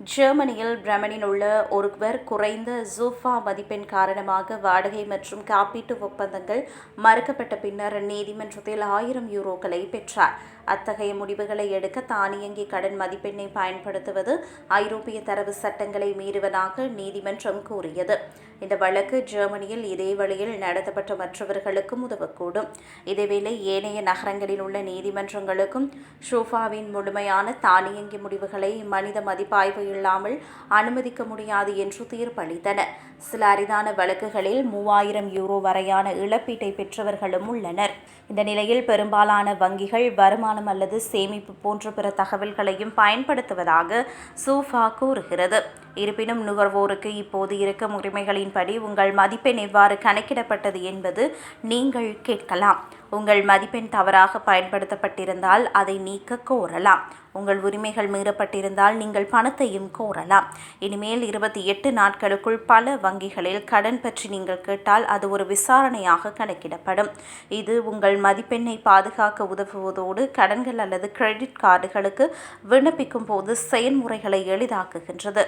ஜெர்மனியில் பிரமனில் உள்ள ஒருவர் குறைந்த ஜூஃபா மதிப்பெண் காரணமாக வாடகை மற்றும் காப்பீட்டு ஒப்பந்தங்கள் மறுக்கப்பட்ட பின்னர் நீதிமன்றத்தில் ஆயிரம் யூரோக்களை பெற்றார். அத்தகைய முடிவுகளை எடுக்க தானியங்கி கடன் மதிப்பெண்ணை பயன்படுத்துவது ஐரோப்பிய தரவு சட்டங்களை மீறுவதாக நீதிமன்றம் கூறியது. இந்த வழக்கு ஜெர்மனியில் இதே வழியில் நடத்தப்பட்ட மற்றவர்களுக்கும் உதவக்கூடும். இதேவேளை ஏனைய நகரங்களில் உள்ள நீதிமன்றங்களுக்கும் ஷூஃபாவின் முழுமையான தானியங்கி முடிவுகளை மனித மதிப்பாய்வு இல்லாமல் அனுமதிக்க முடியாது என்று தீர்ப்பளித்தன. சில அரிதான வழக்குகளில் மூவாயிரம் யூரோ வரையான இழப்பீட்டை பெற்றவர்களும் உள்ளனர். இந்த நிலையில் பெரும்பாலான வங்கிகள் வருமானம் அல்லது சேமிப்பு போன்ற பிற தகவல்களையும் பயன்படுத்துவதாக சூஃபா கூறுகிறது. இருப்பினும் நுகர்வோருக்கு இப்போது இருக்கும் உரிமைகளின்படி உங்கள் மதிப்பெண் எவ்வாறு கணக்கிடப்பட்டது என்பது நீங்கள் கேட்கலாம். உங்கள் மதிப்பெண் தவறாக பயன்படுத்தப்பட்டிருந்தால் அதை நீக்க கோரலாம். உங்கள் உரிமைகள் மீறப்பட்டிருந்தால் நீங்கள் பணத்தையும் கோரலாம். இனிமேல் இருபத்தி எட்டு நாட்களுக்குள் பல வங்கிகளில் கடன் பற்றி நீங்கள் கேட்டால் அது ஒரு விசாரணையாக கணக்கிடப்படும். இது உங்கள் மதிப்பெண்ணை பாதுகாக்க உதவுவதோடு கடன்கள் அல்லது கிரெடிட் கார்டுகளுக்கு விண்ணப்பிக்கும் போது செயல்முறைகளை எளிதாக்குகின்றது.